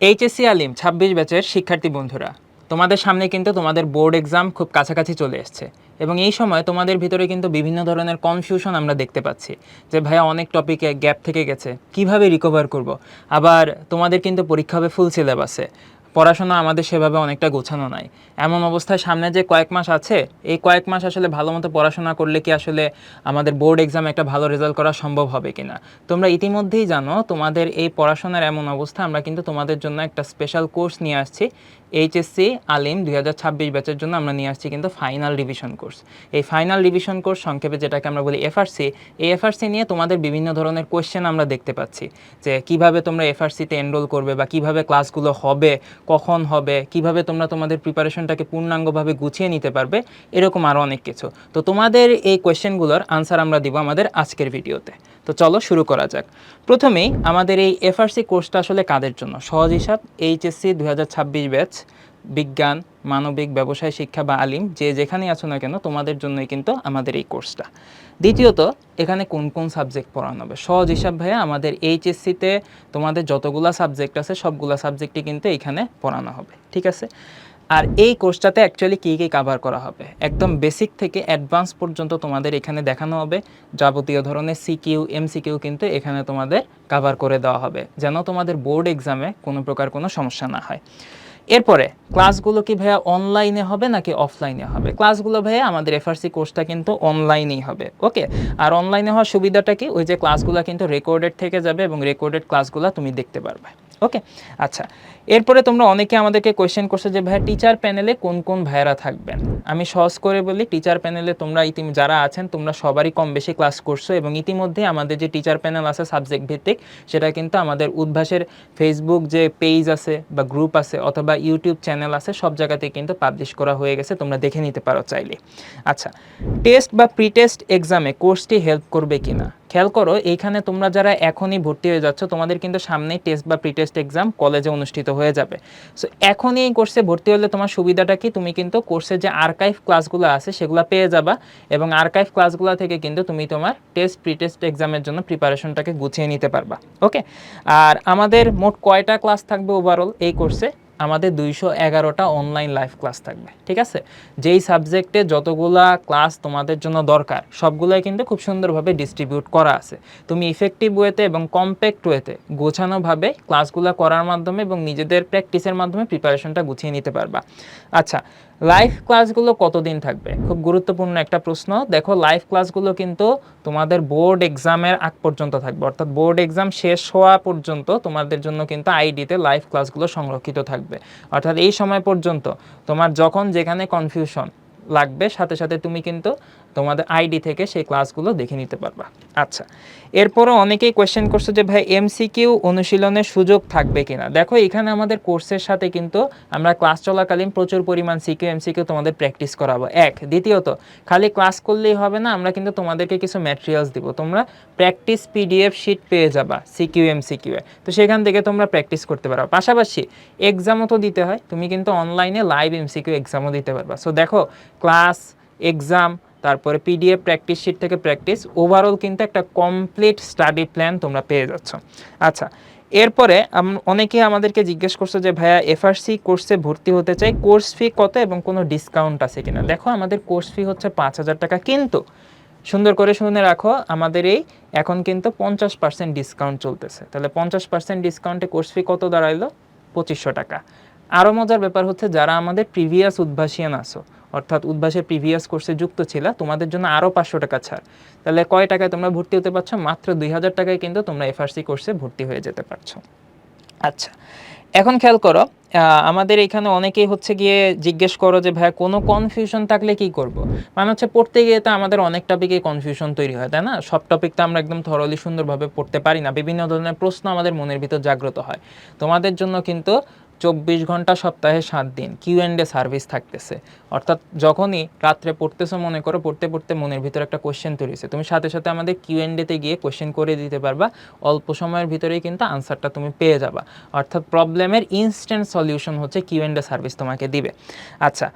HSC আলিম ছাব্বিশ ব্যাচের শিক্ষার্থী বন্ধুরা, তোমাদের সামনে কিন্তু তোমাদের বোর্ড এক্সাম খুব কাছাকাছি চলে এসছে এবং এই সময় তোমাদের ভিতরে কিন্তু বিভিন্ন ধরনের কনফিউশন আমরা দেখতে পাচ্ছি যে ভাইয়া অনেক টপিকে গ্যাপ থেকে গেছে, কীভাবে রিকভার করব? আবার তোমাদের কিন্তু পরীক্ষা হবে ফুল সিলেবাসে পড়াশোনা আমাদের সেভাবে অনেকটা গোছানো নাই। এমন অবস্থায় সামনে যে কয়েক মাস আছে, এই কয়েক মাস আসলে ভালো মতো পড়াশোনা করলে কি আসলে আমাদের বোর্ড এক্সামে একটা ভালো রেজাল্ট করা সম্ভব হবে কি না তোমরা ইতিমধ্যেই জানো, তোমাদের এই পড়াশোনার এমন অবস্থা আমরা কিন্তু তোমাদের জন্য একটা স্পেশাল কোর্স নিয়ে আসছি। এইচএসসি আলিম দুই হাজার ছাব্বিশ ব্যাচের জন্য আমরা নিয়ে আসছি কিন্তু ফাইনাল রিভিশন কোর্স এই ফাইনাল রিভিশন কোর্স সংক্ষেপে যেটাকে আমরা বলি এফআরসি এই এফআরসি নিয়ে তোমাদের বিভিন্ন ধরনের কোয়েশ্চেন আমরা দেখতে পাচ্ছি। যে কীভাবে তোমরা এফআরসিতে এনরোল করবে বা কীভাবে ক্লাসগুলো হবে, কখন হবে, কীভাবে তোমরা তোমাদের প্রিপারেশনটাকে পূর্ণাঙ্গভাবে গুছিয়ে নিতে পারবে, এরকম আরও অনেক কিছু। তো তোমাদের এই কোয়েশ্চেনগুলোর আনসার আমরা দিব আমাদের আজকের ভিডিওতে তো চলো শুরু করা যাক। প্রথমেই আমাদের এই এফআরসি কোর্সটা আসলে কাদের জন্য? সহজ হিসাব এইচএসসি দু হাজার ছাব্বিশ ব্যাচ, বিজ্ঞান, মানবিক, ব্যবসায়, শিক্ষা বা আলিম, যে যেখানেই আছো না কেন, তোমাদের জন্যই কিন্তু আমাদের এই কোর্সটা। দ্বিতীয়ত, এখানে কোন কোন সাবজেক্ট পড়ানো হবে? সহজ হিসাব ভাইয়া, আমাদের এইচএসসিতে তোমাদের যতগুলা সাবজেক্ট আছে, সবগুলা সাবজেক্টই কিন্তু এখানে পড়ানো হবে। ঠিক আছে? আর এই কোর্সটাতে অ্যাকচুয়ালি কী কী কাভার করা হবে? একদম বেসিক থেকে অ্যাডভান্স পর্যন্ত তোমাদের এখানে দেখানো হবে। যাবতীয় ধরনের সিকিউ এমসিকিউ কিন্তু এখানে তোমাদের কাভার করে দেওয়া হবে, যেন তোমাদের বোর্ড এক্সামে কোনো প্রকার কোনো সমস্যা না হয়। এরপরে ক্লাসগুলো কি ভাইয়া অনলাইনে হবে নাকি অফলাইনে হবে? ক্লাসগুলো ভাইয়া আমাদের এফআরসি কোর্সটা কিন্তু অনলাইনেই হবে ওকে আর অনলাইনে হওয়ার সুবিধাটা কি? ওই যে ক্লাসগুলো কিন্তু রেকর্ডেড থেকে যাবে এবং রেকর্ডেড ক্লাসগুলো তুমি দেখতে পারবে ওকে আচ্ছা এরপরে তোমরা অনেকে আমাদেরকে কোয়েশ্চেন করছ যে, ভাইয়া টিচার প্যানেলে কোন কোন ভাইয়ারা থাকবেন? আমি সহজ করে বলি টিচার প্যানেলে তোমরা ইতিম, যারা আছেন, তোমরা সবারই কম বেশি ক্লাস করছ এবং ইতিমধ্যে আমাদের যে টিচার প্যানেল আছে সাবজেক্ট ভিত্তিক, সেটা কিন্তু আমাদের উদ্ভাসের ফেসবুক যে পেজ আছে বা গ্রুপ আছে অথবা ইউটিউব চ্যানেল আছে, সব জায়গাতেই কিন্তু পাবলিশ করা হয়ে গেছে, তোমরা দেখে নিতে পারো চাইলে। আচ্ছা টেস্ট বা প্রি টেস্ট এক্সামে কোর্সটি হেল্প করবে কিনা? খেয়াল করো, এইখানে তোমরা যারা এখনই ভর্তি হয়ে যাচ্ছ, তোমাদের কিন্তু সামনেই টেস্ট বা প্রি টেস্ট এক্সাম কলেজে অনুষ্ঠিত হয়ে যাবে। সো এখনই এই কোর্সে ভর্তি হলে তোমার সুবিধাটা কি? তুমি কিন্তু কোর্সের যে আর্কাইভ ক্লাসগুলো আছে, সেগুলো পেয়ে যাবা এবং আর্কাইভ ক্লাসগুলো থেকে কিন্তু তুমি তোমার টেস্ট প্রি টেস্ট এক্সামের জন্য প্রিপারেশনটাকে গুছিয়ে নিতে পারবা। ওকে আর আমাদের মোট কয়টা ক্লাস থাকবে ওভারঅল এই কোর্সে আমাদের দুইশো এগারোটা অনলাইন লাইভ ক্লাস থাকবে, ঠিক আছে? যেই সাবজেক্টে যতগুলা ক্লাস তোমাদের জন্য দরকার, সবগুলোই কিন্তু খুব সুন্দরভাবে ডিস্ট্রিবিউট করা আছে। তুমি ইফেক্টিভ ওয়েতে এবং কম্প্যাক্ট ওয়েতে গোছানোভাবে ক্লাসগুলো করার মাধ্যমে এবং নিজেদের প্র্যাকটিসের মাধ্যমে প্রিপারেশনটা গুছিয়ে নিতে পারবা। আচ্ছা লাইভ ক্লাসগুলো কতদিন থাকবে? খুব গুরুত্বপূর্ণ একটা প্রশ্ন। দেখো লাইভ ক্লাসগুলো কিন্তু তোমাদের বোর্ড এক্সামের আগ পর্যন্ত থাকবে। অর্থাৎ বোর্ড এক্সাম শেষ হওয়া পর্যন্ত তোমাদের জন্য কিন্তু আইডিতে লাইভ ক্লাসগুলো সংরক্ষিত থাকবে। অর্থাৎ এই সময় পর্যন্ত তোমার যখন যেখানে কনফিউশন লাগবে, সাথে সাথে তুমি কিন্তু তোমাদের আইডি থেকে সেই ক্লাসগুলো দেখে নিতে পারবা। আচ্ছা এরপরও অনেকেই কোয়েশ্চেন করছে যে, ভাই এমসিকিউ অনুশীলনের সুযোগ থাকবে কিনা? দেখো, এখানে আমাদের কোর্সের সাথে কিন্তু আমরা ক্লাস চলাকালীন প্রচুর পরিমাণ সিকিউ এমসিকিউ তোমাদের প্র্যাকটিস করাবো। এক, দ্বিতীয়ত, খালি ক্লাস করলেই হবে না, আমরা কিন্তু তোমাদেরকে কিছু ম্যাটেরিয়ালস দিব। তোমরা প্র্যাকটিস পিডিএফ শিট পেয়ে যাবা সিকিউ এমসিকিউ এ। তো সেখান থেকে তোমরা প্র্যাকটিস করতে পারো। পাশাপাশি এক্সামও তো দিতে হয়, তুমি কিন্তু অনলাইনে লাইভ এমসিকিউ এক্সামও দিতে পারবা। সো দেখো ক্লাস এক্সাম তারপরে পিডিএফ প্র্যাকটিস শিট থেকে প্র্যাকটিস ওভারঅল কিন্তু একটা কমপ্লিট স্টাডি প্ল্যান তোমরা পেয়ে যাচ্ছ। আচ্ছা এরপরে অনেকে আমাদেরকে জিজ্ঞেস করছে যে, ভাইয়া এফআরসি কোর্সে ভর্তি হতে চাই কোর্স ফি কত এবং কোনো ডিসকাউন্ট আছে কিনা? দেখো, আমাদের কোর্স ফি হচ্ছে পাঁচ হাজার টাকা, কিন্তু সুন্দর করে শুনে রাখো, আমাদের এই এখন কিন্তু পঞ্চাশ পার্সেন্ট ডিসকাউন্ট চলতেছে। তাহলে পঞ্চাশ পার্সেন্ট ডিসকাউন্টে কোর্স ফি কত দাঁড়াইলো? পঁচিশশো টাকা। আরও মজার ব্যাপার হচ্ছে, যারা আমাদের প্রিভিয়াস উদ্ভাসিয়ান আসো অর্থাৎ উদ্ভাসের প্রিভিয়াস কোর্সে যুক্ত ছিল, তোমাদের জন্য আরও পাঁচশো টাকা ছাড়। তাহলে কয় টাকায় তোমরা ভর্তি হতে পারছ? মাত্র দুই হাজার টাকায় কিন্তু তোমরা এফআরসি কোর্সে ভর্তি হয়ে যেতে পারছ। আচ্ছা এখন খেয়াল করো আমাদের এখানে অনেকেই হচ্ছে গিয়ে জিজ্ঞেস করো যে ভাই কোনো কনফিউশন থাকলে কি করব? মানে হচ্ছে পড়তে গিয়ে তো আমাদের অনেক টপিকে কনফিউশন তৈরি হয়, তাই না? সব টপিক তো আমরা একদম থরলি সুন্দরভাবে পড়তে পারি না। বিভিন্ন ধরনের প্রশ্ন আমাদের মনের ভিতর জাগ্রত হয়। তোমাদের জন্য কিন্তু চব্বিশ ঘণ্টা সপ্তাহে সাত দিন কিউ অ্যান্ড এ সার্ভিস থাকতেছে। অর্থাৎ যখনই রাত্রে পড়তেছো মনে করো, পড়তে পড়তে মনের ভিতরে একটা কোয়েশ্চেন হয়েছে। তুমি সাথে সাথে আমাদের কিউ অ্যান্ড এতে গিয়ে কোশ্চেন করে দিতে পারবা, অল্প সময়ের ভিতরেই কিন্তু আনসারটা তুমি পেয়ে যাবা। অর্থাৎ প্রবলেমের ইনস্ট্যান্ট সলিউশন হচ্ছে কিউ অ্যান্ড এ সার্ভিস তোমাকে দিবে। আচ্ছা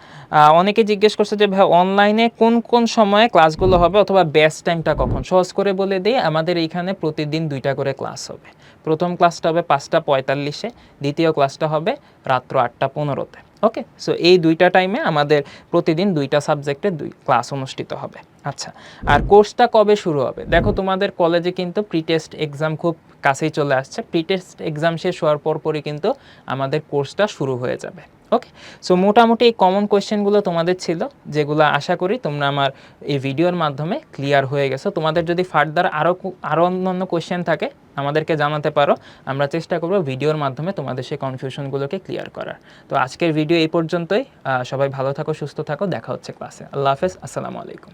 অনেকে জিজ্ঞেস করছে যে, ভাই অনলাইনে কোন কোন সময়ে ক্লাসগুলো হবে অথবা বেস্ট টাইমটা কখন? সহজ করে বলে দিই, আমাদের এইখানে প্রতিদিন দুইটা করে ক্লাস হবে। প্রথম ক্লাসটা হবে পাঁচটা পঁয়তাল্লিশে, দ্বিতীয় ক্লাসটা হবে রাত্র আটটা পনেরোতে ওকে সো এই দুইটা টাইমে আমাদের প্রতিদিন দুইটা সাবজেক্টে দুই ক্লাস অনুষ্ঠিত হবে। আচ্ছা আর কোর্সটা কবে শুরু হবে? দেখো, তোমাদের কলেজে কিন্তু প্রি টেস্ট এক্সাম খুব কাছেই চলে আসছে। প্রি টেস্ট এক্সাম শেষ হওয়ার পরপরই কিন্তু আমাদের কোর্সটা শুরু হয়ে যাবে। ওকে সো মোটামুটি এই কমন কোয়েশ্চেনগুলো তোমাদের ছিল, যেগুলো আশা করি তোমরা আমার এই ভিডিওর মাধ্যমে ক্লিয়ার হয়ে গেছো। তোমাদের যদি ফার্দার আরও আরও অন্যান্য কোয়েশ্চেন থাকে, আমাদেরকে জানাতে পারো। আমরা চেষ্টা করব ভিডিওর মাধ্যমে তোমাদের সেই কনফিউশনগুলোকে ক্লিয়ার করার। তো, আজকের ভিডিও এই পর্যন্তই। সবাই ভালো থাকো, সুস্থ থাকো। দেখা হচ্ছে ক্লাসে আল্লাহ হাফেজ। আসসালামু আলাইকুম।